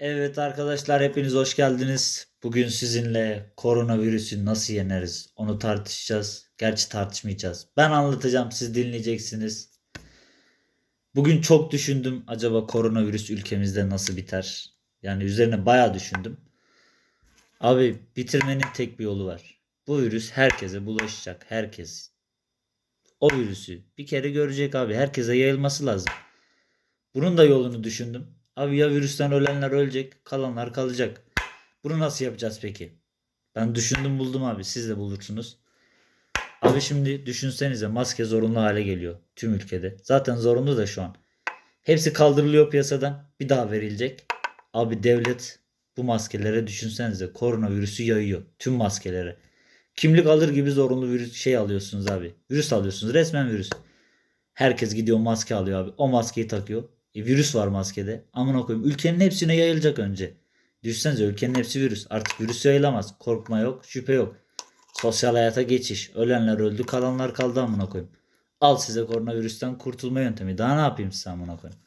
Evet arkadaşlar hepiniz hoş geldiniz. Bugün sizinle koronavirüsü nasıl yeneriz onu tartışacağız. Gerçi tartışmayacağız. Ben anlatacağım siz dinleyeceksiniz. Bugün çok düşündüm acaba koronavirüs ülkemizde nasıl biter? Yani üzerine bayağı düşündüm. Abi bitirmenin tek bir yolu var. Bu virüs herkese bulaşacak. Herkes. O virüsü bir kere görecek abi. Herkese yayılması lazım. Bunun da yolunu düşündüm. Abi ya virüsten ölenler ölecek, kalanlar kalacak. Bunu nasıl yapacağız peki? Ben düşündüm buldum abi. Siz de bulursunuz. Abi şimdi düşünsenize maske zorunlu hale geliyor tüm ülkede. Zaten zorunlu da şu an. Hepsi kaldırılıyor piyasadan. Bir daha verilecek. Abi devlet bu maskelere düşünsenize koronavirüsü yayıyor tüm maskelere. Kimlik alır gibi zorunlu virüs şey alıyorsunuz abi. Virüs alıyorsunuz. Resmen virüs. Herkes gidiyor maske alıyor abi. O maskeyi takıyor. E, virüs var maskede. Amına koyayım. Ülkenin hepsine yayılacak önce. Düşünsenize ülkenin hepsi virüs. Artık virüs yayılamaz. Korkma yok, şüphe yok. Sosyal hayata geçiş. Ölenler öldü, kalanlar kaldı amına koyayım. Al size koronavirüsten kurtulma yöntemi. Daha ne yapayım size amına koyayım.